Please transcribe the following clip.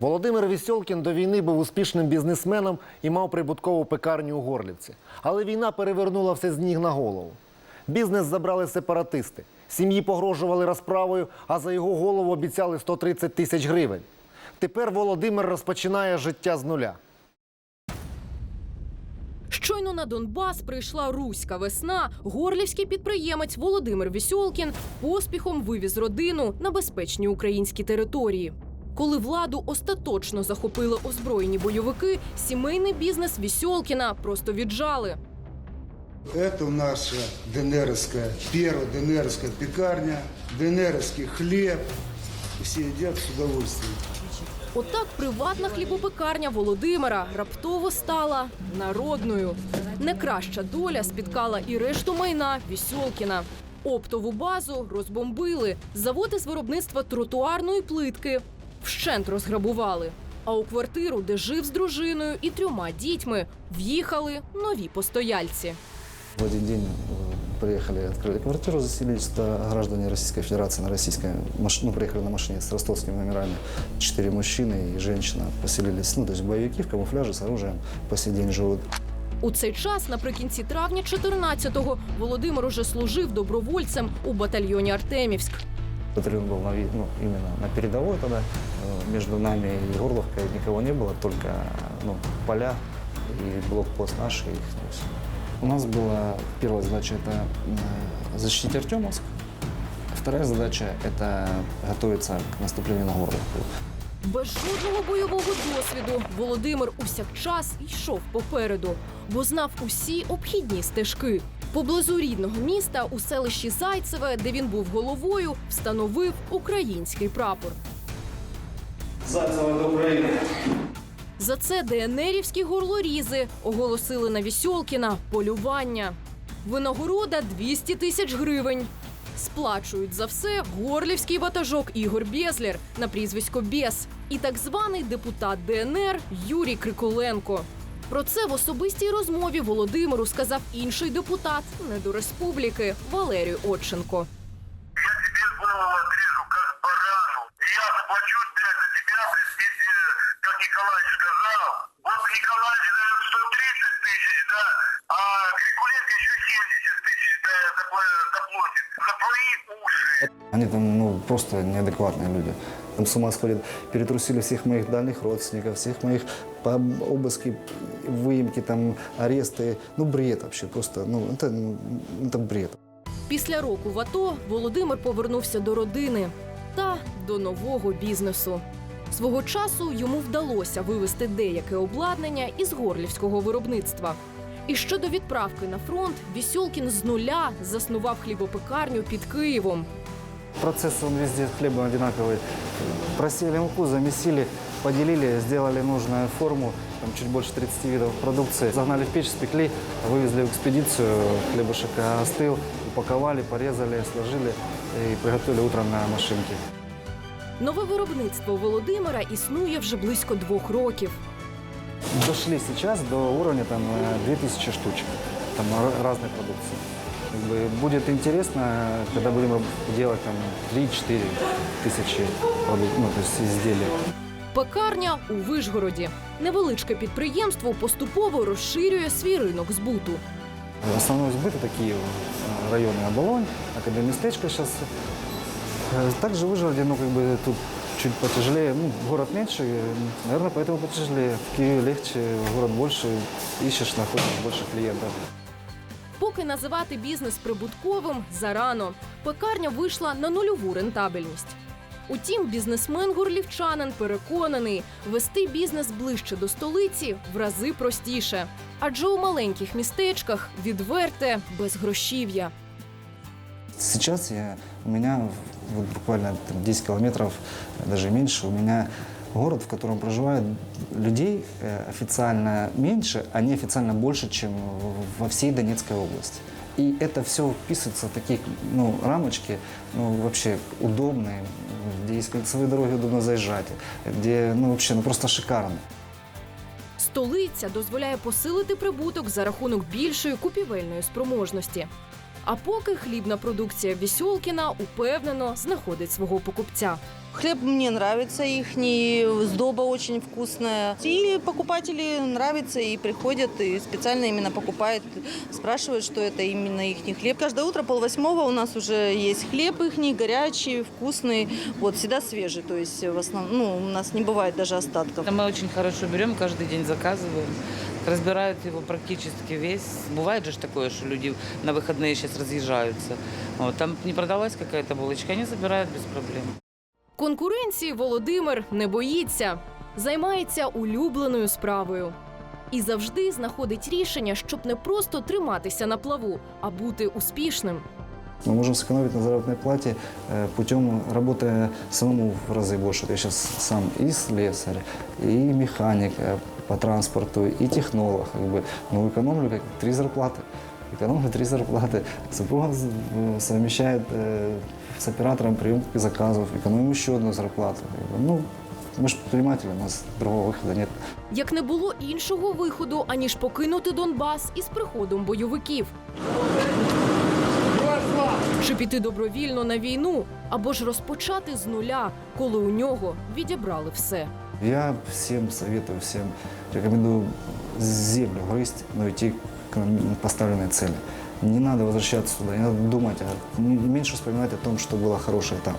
Володимир Вісьолкін до війни був успішним бізнесменом і мав прибуткову пекарню у Горлівці. Але війна перевернула все з ніг на голову. Бізнес забрали сепаратисти. Сім'ї погрожували розправою, а за його голову обіцяли 130 тисяч гривень. Тепер Володимир розпочинає життя з нуля. Щойно на Донбас прийшла руська весна. Горлівський підприємець Володимир Вісьолкін поспіхом вивіз родину на безпечні українські території. Коли владу остаточно захопили озброєні бойовики, сімейний бізнес Вісьолкіна просто віджали. Это наша ДНРовская, первая ДНРовская пекарня, ДНРовский хлеб. Все едят с удовольствием. Отак приватна хлібопекарня Володимира раптово стала народною. Не краща доля спіткала і решту майна Вісьолкіна. Оптову базу розбомбили. Заводи з виробництва тротуарної плитки вщент розграбували. А у квартиру, де жив з дружиною і трьома дітьми, в'їхали нові постояльці. В один день э, приехали, открыли квартиру, заселились туда граждане Российской Федерации на российской машине, ну, приехали на машине с ростовскими номерами. Четыре мужчины и женщина поселились, ну, то есть боевики в камуфляже с оружием по сей день живут. У цей час, наприкінці травня 14-го, Володимир уже служив добровольцем у батальйоні Артемівськ. Батальон был на, ви- ну, именно на передовой тогда. Э, Между нами и Горловкой никого не было, только ну, поля и блокпост наш. и их, то есть. У нас была первая задача – это э, защитить Артемовск. Вторая задача – это готовиться к наступлению на Горловку. Без жодного бойового досвіду Володимир усякчас йшов попереду, бо знав усі обхідні стежки. Поблизу рідного міста у селищі Зайцеве, де він був головою, встановив український прапор. Зайцева до України. За це ДНРівські горлорізи оголосили на Вісьолкіна полювання. Винагорода 200 тисяч гривень. Сплачують за все горлівський ватажок Ігор Безлєр на прізвисько Бес і так званий депутат ДНР Юрій Криколенко. Про це в особистій розмові Володимиру сказав інший депутат недореспубліки Валерій Отченко. Я тебе голову отрежу, как барану. И я заплачу, блядь, за тебя, блядь, если, как Николаевич сказал. Вот Николаевич дает 130 тысяч, да, а Григуленко еще 70 тысяч да, запла- заплатит. За твои уши. Они там ну, просто неадекватные люди. Там с ума сходят, перетрусили всех моих дальних родственников, всех моих по обыски, выемки, там, аресты. Ну, бред вообще, просто, ну, это, ну, это бред. Після року в АТО Володимир повернувся до родини та до нового бізнесу. Свого часу йому вдалося вивести деяке обладнання із горлівського виробництва. І щодо відправки на фронт, Вісьолкін з нуля заснував хлібопекарню під Києвом. Процесс он везде хлеба одинаковый. Просеяли муку, замесили, поделили, сделали нужную форму, там чуть больше 30 видов продукции. Загнали в печь, спекли, вывезли в экспедицию, хлебушек остыл, упаковали, порезали, сложили и приготовили утром на машинке. Нове виробництво Володимира існує вже близько двох років. Дошли сейчас до уровня там, э, 2000 штучек там, ра- разной продукции. Как бы будет интересно, когда будем раб- делать там 3-4 тысячи продук- ну, то есть изделий. Пекарня у Вишгороді. Невеличке підприємство поступово розширює свій ринок збуту. Основной сбыт это Киев, э, районный Оболонь, Академистечко сейчас. Также в Вышгороде, ну, как бы тут чуть потяжелее, ну, город меньше, наверное, поэтому потяжелее. В Киеве легче, город больше, ищешь, находишь больше клиентов. Поки називати бізнес прибутковим зарано. Пекарня вийшла на нульову рентабельність. Утім, бізнесмен-горлівчанин переконаний, вести бізнес ближче до столиці в рази простіше. Адже у маленьких містечках відверте безгрошів'я. Сейчас я, у вот буквально там, 10 километров, даже меньше, у меня город, в котором проживает людей э, официально меньше, а неофициально больше, чем в- во всей Донецкой области. И это все вписывается в такие ну, рамочки, ну, вообще удобные, где есть кольцевые дороги, удобно заезжать, где, ну, вообще, ну, просто шикарно. Столиця дозволяє посилити прибуток за рахунок більшої купівельної спроможності. А поки хлібна продукція Вісьолкіна упевнено знаходить свого покупця. Хлеб мне нравится, их сдоба очень вкусная. И покупатели нравится и приходят, и специально именно покупают, спрашивают, что это именно их хлеб. Каждое утро полвосьмого у нас уже есть хлеб их горячий, вкусный, вот всегда свежий, то есть в основном, ну, у нас не бывает даже остатков. Мы очень хорошо берем, каждый день заказываем. Разбирают его практически весь. Бывает же ж такое, что люди на выходные сейчас разъезжаются. Вот, там не продалась какая-то булочка, они забирают без проблем. Конкуренції Володимир не боїться, займається улюбленою справою. І завжди знаходить рішення, щоб не просто триматися на плаву, а бути успішним. Мы можем сэкономить на заработной плате э, путем работая самому в разы больше. Вот Я сейчас сам и слесарь, и механик э, по транспорту, и технолог. Как бы. Но экономлю как три зарплаты. Экономлю три зарплаты. Супруга з- э, совмещает э, с оператором приемки заказов. Экономим еще одну зарплату. Как бы. Ну, мы же предприниматели, у нас другого выхода нет. Як не було іншого виходу, аніж покинути Донбас із приходом бойовиків. Чи піти добровільно на війну, або ж розпочати з нуля, коли у нього відібрали все. Я всем советую, всем рекомендую землю грызть, но идти к поставленной цели. Не надо возвращаться туда, не надо думать, а меньше вспоминать о том, что было хорошее там.